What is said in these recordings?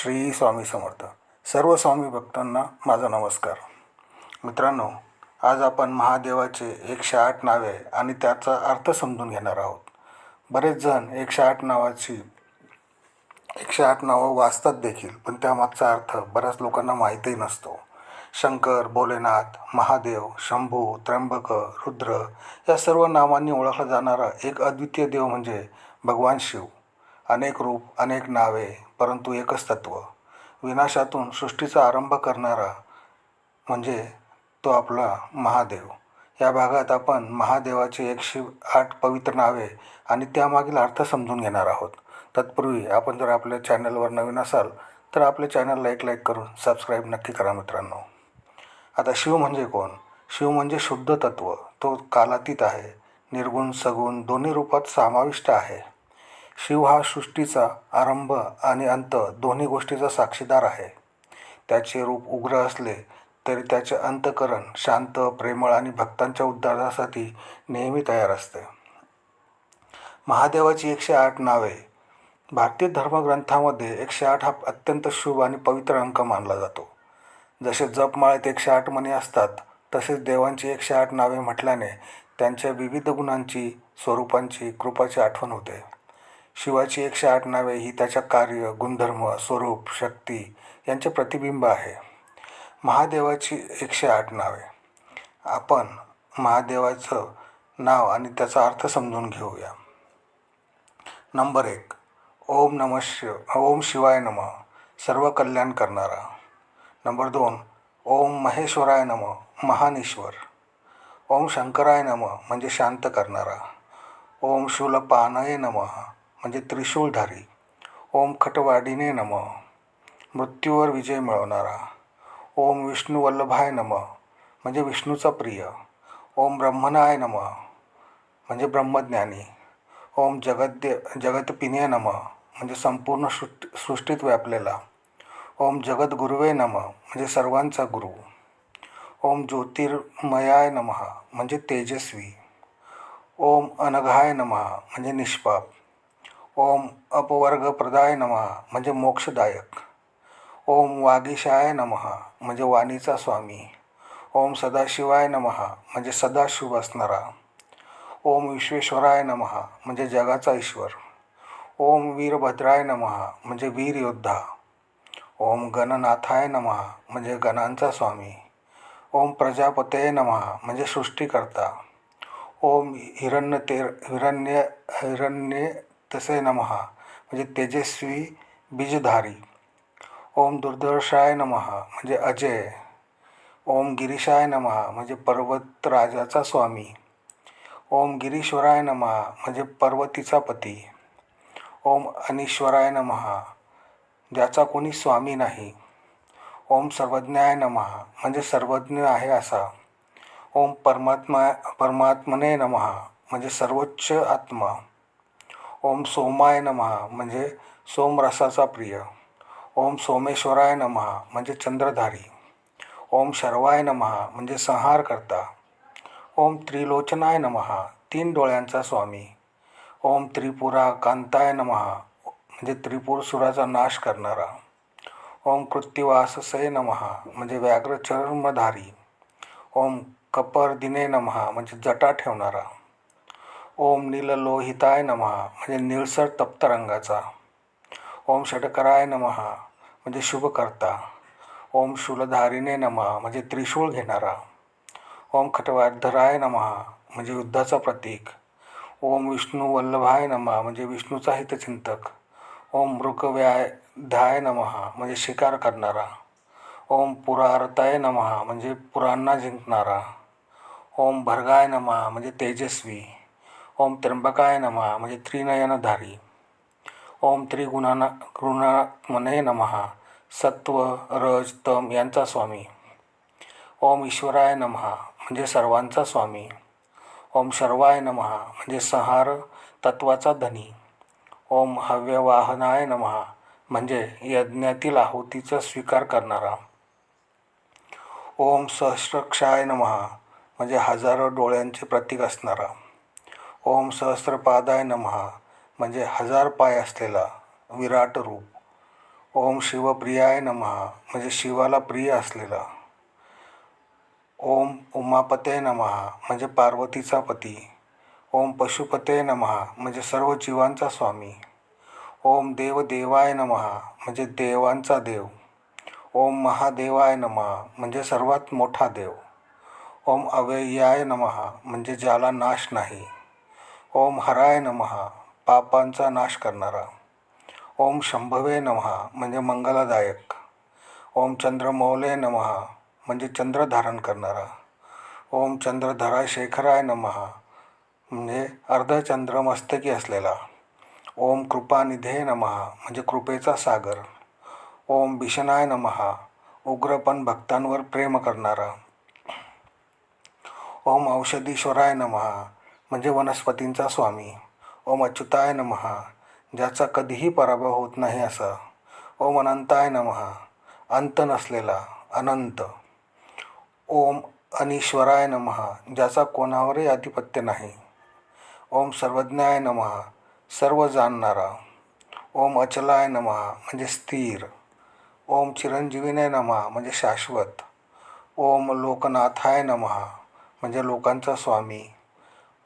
श्री स्वामी समर्थ. सर्व स्वामी भक्तांना माझा नमस्कार. मित्रांनो आज आपण महादेवाचे एकशे आठ नावे आणि त्याचा अर्थ समजून घेणार आहोत. बरेच जण एकशे आठ नावाची एकशे आठ नावं वाचतात देखील पण त्यामागचा अर्थ बऱ्याच लोकांना माहीतही नसतो. शंकर भोलेनाथ महादेव शंभू त्र्यंबक रुद्र या सर्व नावांनी ओळखला जाणारा एक अद्वितीय देव म्हणजे भगवान शिव. अनेक रूप अनेक नावे परंतु एकच तत्व विनाशातून सृष्टीचा आरंभ करणारा म्हणजे तो आपला महादेव. या भागात आपण महादेवाचे एकशे आठ पवित्र नावे आणि त्यामागील अर्थ समजून घेणार आहोत. तत्पूर्वी आपण जर आपल्या चॅनलवर नवीन असाल तर आपल्या चॅनलला एक लाईक करून सबस्क्राईब नक्की करा मित्रांनो. आता शिव म्हणजे कोण? शिव म्हणजे शुद्ध तत्व. तो कालातीत आहे निर्गुण सगुण दोन्ही रूपात समाविष्ट आहे. शिव हा सृष्टीचा आरंभ आणि अंत दोन्ही गोष्टीचा साक्षीदार आहे. त्याचे रूप उग्र असले तरी त्याचे अंतकरण शांत प्रेमळ आणि भक्तांच्या उद्धारासाठी नेहमी तयार असते. महादेवाची एकशे आठ नावे. भारतीय धर्मग्रंथामध्ये एकशे आठ हा अत्यंत शुभ आणि पवित्र अंक मानला जातो. जसे जपमाळेत एकशे आठ मणी असतात तसेच देवांची एकशे आठ नावे म्हटल्याने त्यांच्या विविध गुणांची स्वरूपांची कृपाची आठवण होते. शिवाची एकशे आठ नावे ही त्याच्या कार्य गुणधर्म स्वरूप शक्ती यांचे प्रतिबिंब आहे. महादेवाची एकशे आठ नावे आपण महादेवाचं नाव आणि त्याचा अर्थ समजून घेऊया. नंबर एक. ओम नम शिव ओम शिवाय नम. सर्व कल्याण करणारा. नंबर दोन. ओम महेश्वराय नम. महान ईश्वर ओम शंकराय नम म्हणजे शांत करणारा. ओम शूलपानय नम. म्हणजे त्रिशूलधारी ओम खटवाडीने नम. मृत्यूवर विजय मिळवणारा. ओम विष्णू वल्लभाय नम. म्हणजे विष्णूचा प्रिय. ओम ब्रह्मनाय नम. म्हणजे ब्रह्मज्ञानी. ओम जगद्य जगतपिने नम. म्हणजे संपूर्ण सृष्टी सृष्टीत व्यापलेला. ओम जगद्गुरुवे नम. म्हणजे सर्वांचा गुरु. ओम ज्योतिर्मयाय नमः. म्हणजे तेजस्वी. ओम अनघाय नमः. म्हणजे निष्पाप. ओम अपवर्गप्रदाय नमः म्हणजे मोक्षदायक. ओम वागीशाय नमः म्हणजे वाणीचा स्वामी. ओम सदाशिवाय नमः म्हणजे सदाशिव असणारा. ओम विश्वेश्वराय नमः म्हणजे जगाचा ईश्वर. ओम वीरभद्राय नमः म्हणजे वीर योद्धा. ओम गणनाथाय नमः म्हणजे गणांचा स्वामी. ओम प्रजापते नमः म्हणजे सृष्टीकर्ता. ओम हिरण्यतेर हिरण्य हिरण्य तसे नमः. म्हणजे तेजस्वी बीजधारी. ओम दुर्दर्शाय नमः. म्हणजे अजय. ओम गिरीशाय नमः. म्हणजे पर्वतराजाचा स्वामी. ओम गिरीश्वराय नमः. म्हणजे पर्वतीचा पती. ओम अनिश्वराय नमः. ज्याचा कोणी स्वामी नाही. ओम सर्वज्ञाय नमः. म्हणजे सर्वज्ञ आहे असा. ओम परमात्मा परमात्मने नमः. म्हणजे सर्वोच्च आत्मा. ओम सोमाय नमः म्हणजे सोमरसाचा प्रिय. ओम सोमेश्वराय नमः म्हणजे चंद्रधारी. ओम शर्वाय नमः म्हणजे संहार करता ओम त्रिलोचनाय नमः तीन डोळ्यांचा स्वामी. ओम त्रिपुरा कांताय नमः म्हणजे त्रिपुर सुराचा नाश करणारा. ओम कृत्तिवाससय नमहा म्हणजे व्याघ्रचर्मधारी. ओम कपर दिने नमः म्हणजे जटा ठेवणारा. ओम नीललोहिताय नमः म्हणजे निळसर तप्त रंगाचा. ओम षटकराय नमः म्हणजे शुभकर्ता ओम शूलधारिणे नमः म्हणजे त्रिशूळ घेणारा. ओम खटवाधराय नमः म्हणजे युद्धाचा प्रतीक. ओम विष्णू वल्लभाय नमः म्हणजे विष्णूचा हितचिंतक. ओम मृगव्याधाय नमः म्हणजे शिकार करणारा. ओम पुरारताय नमः म्हणजे पुरांना जिंकणारा. ओम भर्गाय नमः म्हणजे तेजस्वी. ओम त्र्यंबकाय नमः म्हणजे त्रिनयनधारी ओम त्रिगुणाना गुणात्मने नमः सत्व रज तम यांचा स्वामी. ओम ईश्वराय नमः म्हणजे सर्वांचा स्वामी. ओम शर्वाय नमः म्हणजे संहार तत्वाचा धनी. ओम हव्यवाहनाय नमः म्हणजे यज्ञातील आहुतीचा स्वीकार करणारा. ओम सहस्रक्षाय नमः म्हणजे हजारो डोळ्यांचे प्रतीक असणारा. ओम सहस्रपादाय नमः म्हणजे हजार पाय असलेला विराट रूप. ओम शिवप्रियाय नमः म्हणजे शिवाला प्रिय असलेला. ओम उमापते नमः म्हणजे पार्वतीचा पती. ओम पशुपते नमः म्हणजे सर्व जीवांचा स्वामी. ओम देवदेवाय नमः म्हणजे देवांचा देव. ओम महादेवाय नमः म्हणजे सर्वात मोठा देव. ओम अव्ययाय नमः म्हणजे ज्याला नाश नाही. ओम हराय नमः पापांचा नाश करणारा. ओम शंभवे नमः म्हणजे मंगलदायक. ओम चंद्रमौले नमः म्हणजे चंद्र धारण करणारा. ओम चंद्रधरा शेखराय नमः म्हणजे अर्धचंद्र मस्तकी असलेला. ओम कृपानिधे नमः म्हणजे कृपेचा सागर. ओम भीषणाय नमः उग्रपण भक्तांवर प्रेम करणारा. ओम औषधीश्वराय नमः म्हणजे वनस्पतींचा स्वामी. ओम अच्युताय नमः. ज्याचा कधीही पराभव होत नाही असा. ओम अनंताय नमः. अंत नसलेला अनंत. ओम अनिश्वराय नमहा ज्याचा कोणावरही आधिपत्य नाही. ओम सर्वज्ञाय नमः. सर्व जाणणारा. ओम अचलाय नमः. म्हणजे स्थिर. ओम चिरंजीवीने नमः. म्हणजे शाश्वत. ओम लोकनाथाय नमः. म्हणजे लोकांचा स्वामी.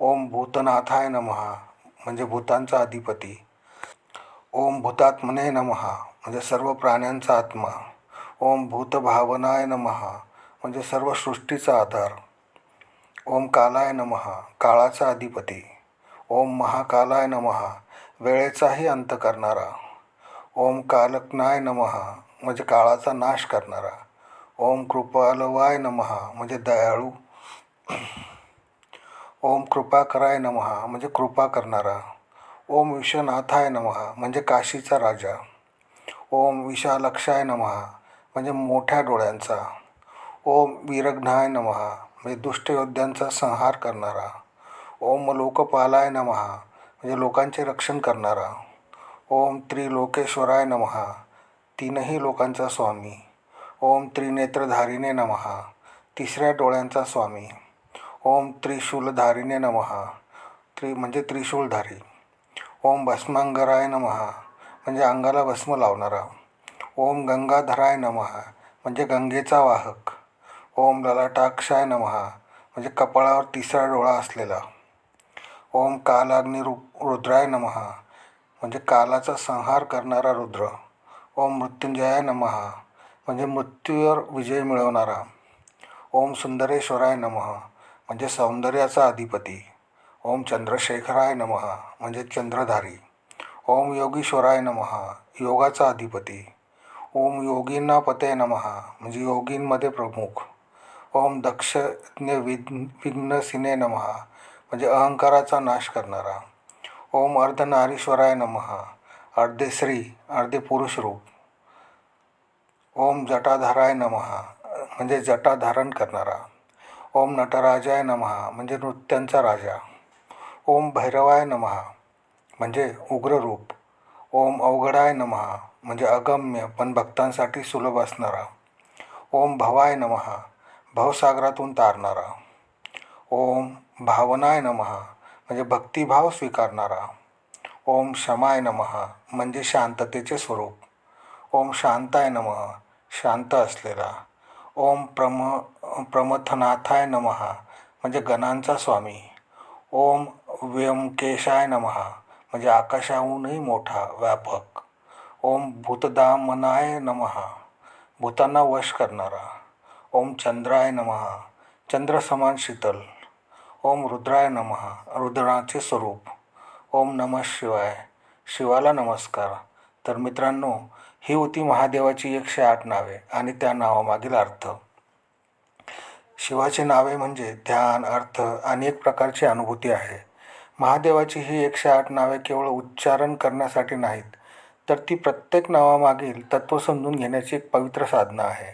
ओम भूतनाथाय नमः म्हणजे भूतांचा अधिपती. ओम भूतात्मने नमः म्हणजे सर्व प्राण्यांचा आत्मा. ओम भूतभावनाय नमः म्हणजे सर्व सृष्टीचा आधार. ओम कालाय नमः काळाचा अधिपती. ओम महाकालाय नमः वेळेचाही अंत करणारा. ओम कालकनाय नमः म्हणजे काळाचा नाश करणारा. ओम कृपालवाय नमः म्हणजे दयाळू. ओम कृपा कराय नमः म्हणजे कृपा करणारा. ओम विश्वनाथाय नमः म्हणजे काशीचा राजा. ओम विशालक्षाय नमः म्हणजे मोठ्या डोळ्यांचा. ओम वीरघ्नाय नमः म्हणजे दुष्टयोद्ध्यांचा संहार करणारा. ओम लोकपालाय नमः म्हणजे लोकांचे रक्षण करणारा. ओम त्रिलोकेश्वराय नमः तीनही लोकांचा स्वामी. ओम त्रिनेत्रधारीने नमः तिसऱ्या डोळ्यांचा स्वामी. ओम त्रिशूलधारीने नमः. त्रि म्हणजे त्रिशूलधारी. ओम भस्मांगराय नमः. म्हणजे अंगाला भस्म लावणारा. ओम गंगाधराय नमः. म्हणजे गंगेचा वाहक. ओम ललाटाक्षाय नमः. म्हणजे कपाळावर तिसरा डोळा असलेला. ओम कालाग्नी रु रुद्राय नमः. म्हणजे कालाचा संहार करणारा रुद्र. ओम मृत्युंजयाय नमः. म्हणजे मृत्यूवर विजय मिळवणारा. ओम सुंदरेश्वराय नमः. म्हणजे सौंदर्याचा अधिपती. ओम चंद्रशेखराय नमः म्हणजे चंद्रधारी. ओम योगीश्वराय नमः योगाचा अधिपती. ओम योगींना पते नमः म्हणजे योगींमध्ये प्रमुख. ओम दक्षज्ञ विघ्न विघ्नसिने नमः म्हणजे अहंकाराचा नाश करणारा. ओम अर्धनारीश्वराय नमः अर्धे स्त्री अर्धे पुरुष रूप. ओम जटाधाराय नमः म्हणजे जटा धारण करणारा. ओम नटराजाय नमः म्हणजे नृत्यांचा राजा. ओम भैरवाय नमः म्हणजे उग्र रूप ओम अवघडाय नमः म्हणजे अगम्य पण भक्तांसाठी सुलभ असणारा. ओम भवाय नमः भवसागरातून तारणारा. ओम भावनाय नमः म्हणजे भक्तिभाव स्वीकारणारा. ओम क्षमाय नमः म्हणजे शांततेचे स्वरूप. ओम शांताय नमः शांत असलेला. ओम प्रम प्रमथनाथाय नमः म्हणजे गणांचा स्वामी. ओम व्यंकेशाय नमः म्हणजे आकाशाहूनही मोठा व्यापक. ओम भूतदामनाय नमः भूतांना वश करणारा. ओम चंद्राय नमः चंद्र समान शीतल. ओम रुद्राय नमः रुद्राचे स्वरूप. ओम नमः शिवाय. शिवाला नमस्कार. तर मित्रांनो ही होती महादेवाची एकशे आठ नावे आणि त्या नावामागील अर्थ. शिवाची नावे म्हणजे ध्यान अर्थ आणि एक प्रकारची अनुभूती आहे. महादेवाची ही एकशे आठ नावे केवळ उच्चारण करण्यासाठी नाहीत तर ती प्रत्येक नावामागील तत्त्व समजून घेण्याची एक पवित्र साधना आहे.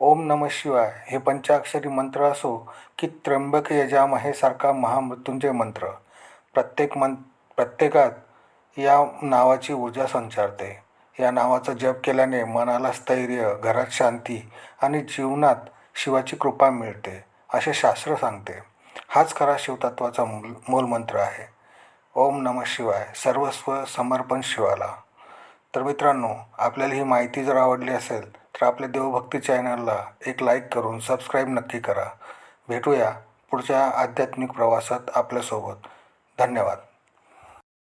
ओम नम शिवाय हे पंचाक्षरी मंत्र असो की त्र्यंबक यजामहे सारखा महामृत्युंजय मंत्र. प्रत्येक मं प्रत्येकात या नावाची ऊर्जा संचारते. या नावाचा जप केल्याने मनाला स्थैर्य घरात शांती आणि जीवनात शिवाची कृपा मिळते असे शास्त्र सांगते. हाच खरा शिवतत्वाचा मूल मूलमंत्र आहे. ओम नम शिवाय. सर्वस्व समर्पण शिवाला. तर मित्रांनो आपल्याला ही माहिती जर आवडली असेल तर आपल्या देवभक्ती चॅनलला एक लाईक करून सबस्क्राईब नक्की करा. भेटूया पुढच्या आध्यात्मिक प्रवासात आपल्यासोबत. धन्यवाद.